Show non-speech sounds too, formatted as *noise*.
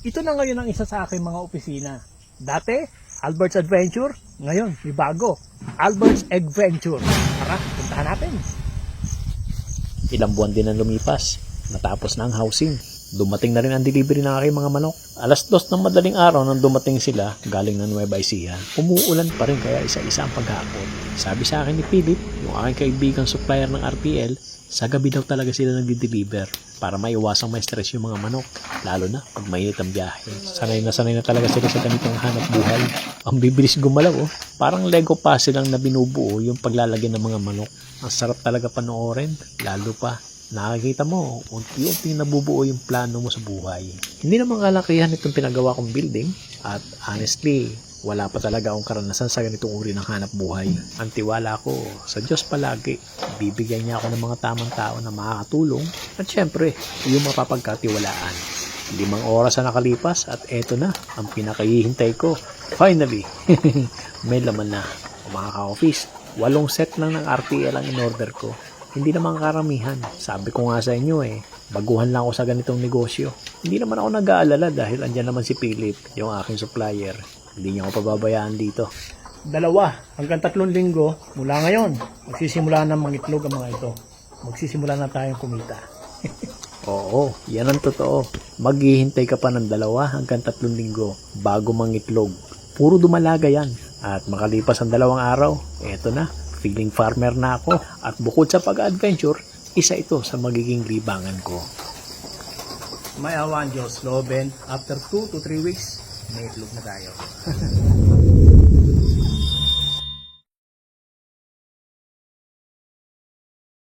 Ito na ngayon ang isa sa aking mga opisina. Dati, Albert's Adventure. Ngayon, may bago. Albert's Adventure. Tara, puntahan natin. Ilang buwan din ang lumipas. Natapos na ang housing. Dumating na rin ang delivery ng aking mga manok. Alas dos ng madaling araw nang dumating sila galing ng Nueva Ecija. Umuulan pa rin kaya isa-isa ang paghapon. Sabi sa akin ni Philip, yung aking kaibigang supplier ng RTL, sa gabi daw talaga sila nagdi-deliver para maiwasang may stress yung mga manok. Lalo na pag mainit ang biyahe. Sanay na sanay na talaga sila sa ganitong hanap buhay. Ang bibilis gumalaw oh. Parang Lego puzzle lang na binubuo yung paglalagyan ng mga manok. Ang sarap talaga panoorin. Lalo pa nakikita mo, unti-unti nabubuo yung plano mo sa buhay. Hindi naman kalakihan itong pinagawa kong building at honestly, wala pa talaga akong karanasan sa ganitong uri ng hanap buhay. Ang tiwala ko sa Diyos palagi, bibigyan niya ako ng mga tamang tao na makakatulong at syempre, yung mapapagkatiwalaan. Limang oras na nakalipas at eto na ang pinakahihintay ko. Finally, *laughs* may laman na. Mga ka-office, walong set lang ng RTL ang in-order ko. Hindi naman karamihan. Sabi ko nga sa inyo eh, baguhan lang ako sa ganitong negosyo. Hindi naman ako nag-aalala dahil andyan naman si Philip, yung aking supplier. Hindi niya ako pababayaan dito. Dalawa hanggang tatlong linggo mula ngayon. Magsisimula na mangitlog ang mga ito. Magsisimula na tayong kumita. *laughs* Oo, yan ang totoo. Maghihintay ka pa ng dalawa hanggang tatlong linggo bago mangitlog. Puro dumalaga yan. At makalipas ang dalawang araw, eto na, feeling farmer na ako. At bukod sa pag-adventure, isa ito sa magiging libangan ko. May awan Diyos, Loben, after 2 to 3 weeks, may itlog na tayo. *laughs*